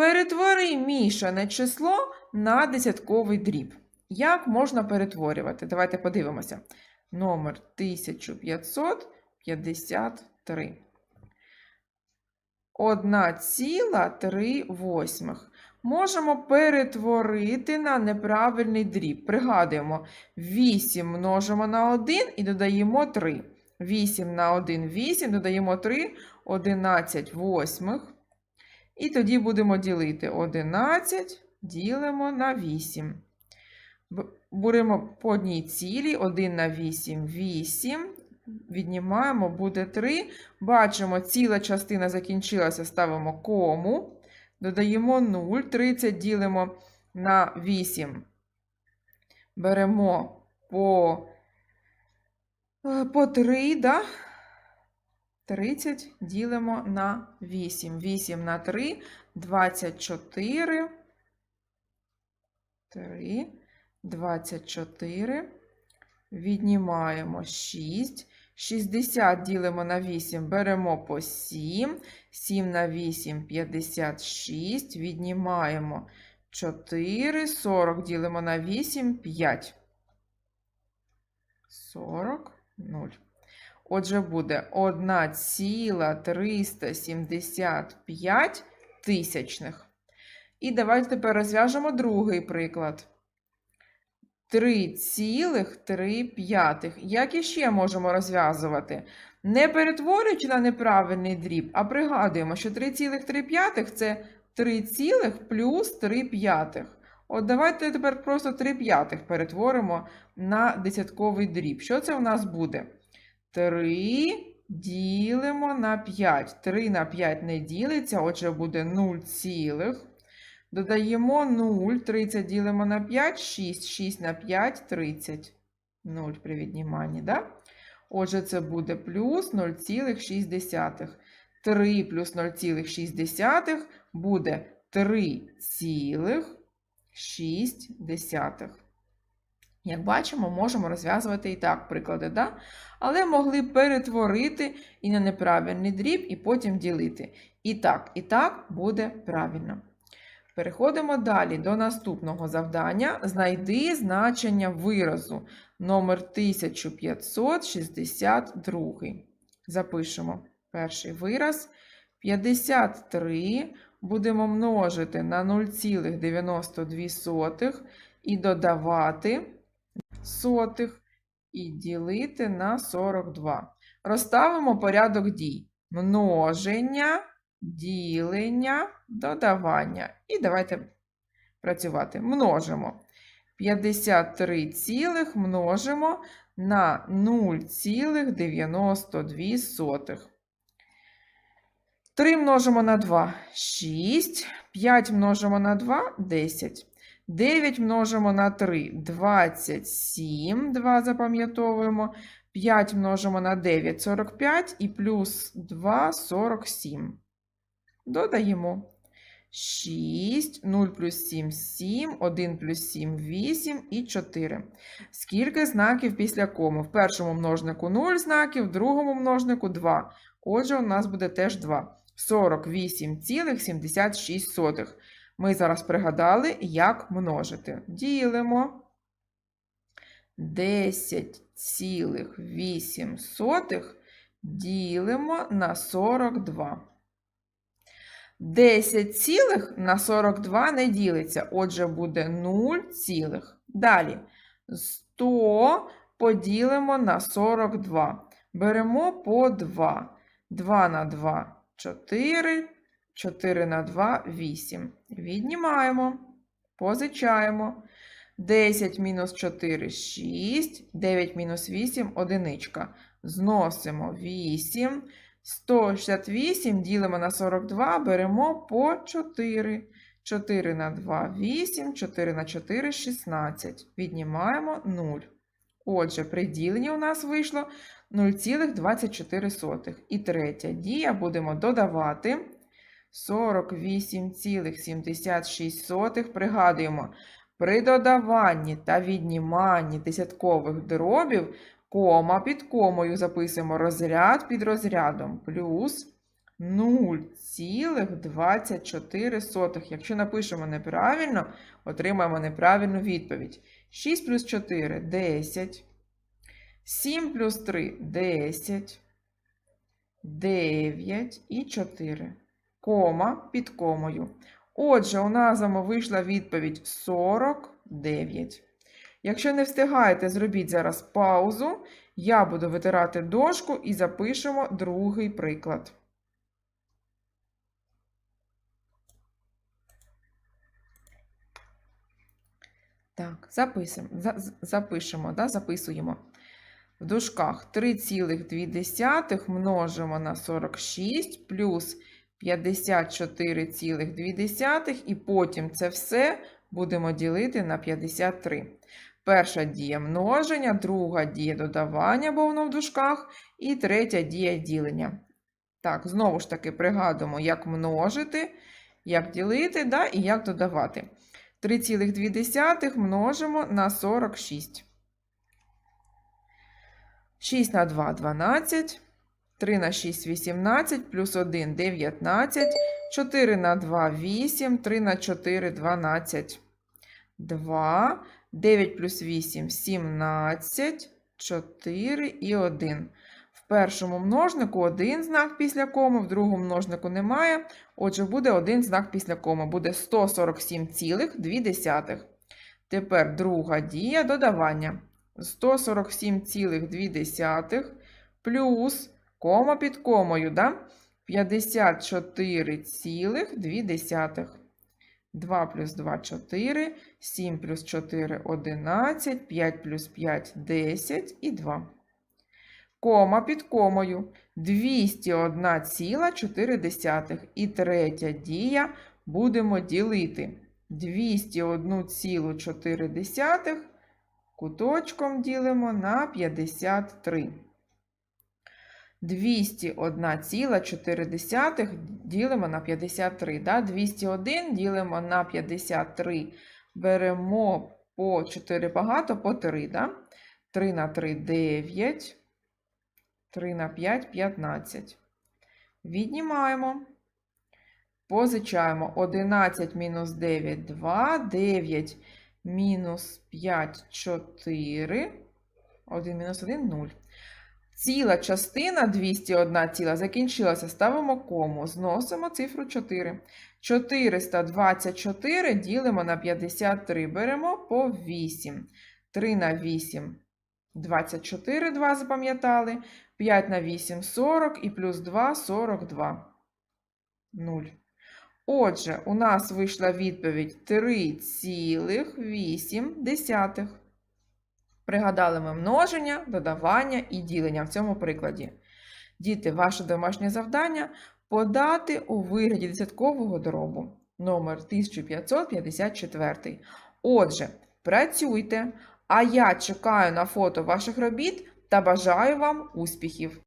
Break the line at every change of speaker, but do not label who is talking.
Перетвори мішане число на десятковий дріб. Як можна перетворювати? Давайте подивимося. Номер 1553. 1,3 восьмих. Можемо перетворити на неправильний дріб. Пригадуємо, 8 множимо на 1 і додаємо 3. 8 на 1 – 8, додаємо 3, 11 восьмих. І тоді будемо ділити 11, ділимо на 8. Б- Беремо по одній цілі, 1 на 8 – 8. Віднімаємо, буде 3. Бачимо, ціла частина закінчилася, ставимо кому. Додаємо 0, 30 ділимо на 8. Беремо по, е, по 3, да? 30 ділимо на 8. 8 на 3 – 24. 3, 24. Віднімаємо 6. 60 ділимо на 8, беремо по 7. 7 на 8 – 56. Віднімаємо 4. 40 ділимо на 8 – 5. 40, 0. Отже, буде 1,375 тисячних. І давайте тепер розв'яжемо другий приклад. 3,3. Як іще можемо розв'язувати? Не перетворюючи на неправильний дріб, а пригадуємо, що 3,3 це 3 плюс 3 п'ятих. От давайте тепер просто 3 п'ятих перетворимо на десятковий дріб. Що це у нас буде? 3 ділимо на 5. 3 на 5 не ділиться, отже буде 0 цілих. Додаємо 0, 30 ділимо на 5, 6, 6 на 5, 30. 0 при відніманні, да? Отже, це буде плюс 0,6. 3 плюс 0,6 буде 3,6. Як бачимо, можемо розв'язувати і так приклади, да? але могли перетворити і на неправильний дріб, і потім ділити. І так, і так буде правильно. Переходимо далі до наступного завдання. Знайди значення виразу номер 1562. Запишемо перший вираз. 53 будемо множити на 0,92 і додавати сотих і ділити на 42. Розставимо порядок дій. Множення ділення, додавання. І давайте працювати. Множимо. 53 цілих множимо на 0,92. 3 множимо на 2 – 6. 5 множимо на 2 – 10. 9 множимо на 3 – 27. 2 запам'ятовуємо. 5 множимо на 9 – 45 і плюс 2 – 47. Додаємо 6, 0 плюс 7 – 7, 1 плюс 7 – 8 і 4. Скільки знаків після коми? В першому множнику 0 знаків, в другому множнику 2. Отже, у нас буде теж 2. 48,76. Ми зараз пригадали, як множити. Ділимо 10,8 ділимо на 42. 10 цілих на 42 не ділиться, отже, буде 0 цілих. Далі 100 поділимо на 42. Беремо по 2. 2 на 2 – 4, 4 на 2 – 8. Віднімаємо, позичаємо. 10 мінус 4 – 6, 9 мінус 8 – одиничка. Зносимо 8. 168 ділимо на 42, беремо по 4. 4 на 2 – 8, 4 на 4 – 16. Віднімаємо 0. Отже, при діленні у нас вийшло 0,24. І третя дія будемо додавати 48,76. Пригадуємо, при додаванні та відніманні десяткових дробів кома під комою записуємо розряд під розрядом плюс 0,24. Якщо напишемо неправильно, отримаємо неправильну відповідь. 6 плюс 4 – 10. 7 плюс 3 – 10. 9 і 4. Кома під комою. Отже, у нас з вийшла відповідь 49. Якщо не встигаєте, зробіть зараз паузу. Я буду витирати дошку і запишемо другий приклад. Так, записуємо, запишемо, да, записуємо. В дужках 3,2 множимо на 46 плюс 54,2 і потім це все будемо ділити на 53. Перша дія множення, друга дія додавання, бо воно в дужках, і третя дія ділення. Так, знову ж таки пригадуємо, як множити, як ділити да, і як додавати. 3,2 множимо на 46. 6 на 2 – 12, 3 на 6 – 18, плюс 1 – 19, 4 на 2 – 8, 3 на 4 – 12, 2, 9 плюс 8 – 17, 4 і 1. В першому множнику один знак після коми, в другому множнику немає, отже буде один знак після коми, буде 147,2. Тепер друга дія додавання. 147,2 плюс кома під комою, да? 54,2. 2 плюс 2 – 4, 7 плюс 4 – 11, 5 плюс 5 – 10 і 2. Кома під комою 201,4. І третя дія будемо ділити. 201,4 куточком ділимо на 53. 201,4 ділимо на 53. Да? 201 ділимо на 53. Беремо по 4 багато, по 3. Да? 3 на 3 – 9. 3 на 5 – 15. Віднімаємо. Позичаємо 11 мінус 9 – 2, 9 мінус 5 – 4, 1 мінус 1 – 0. Ціла частина 201 ціла закінчилася. Ставимо кому. Зносимо цифру 4. 424 ділимо на 53. Беремо по 8. 3 на 8 – 24, 2 запам'ятали. 5 на 8 – 40 і плюс 2 – 42. 0. Отже, у нас вийшла відповідь 3,8. Пригадали ми множення, додавання і ділення в цьому прикладі. Діти, ваше домашнє завдання подати у вигляді десяткового дробу номер 1554. Отже, працюйте, а я чекаю на фото ваших робіт та бажаю вам успіхів!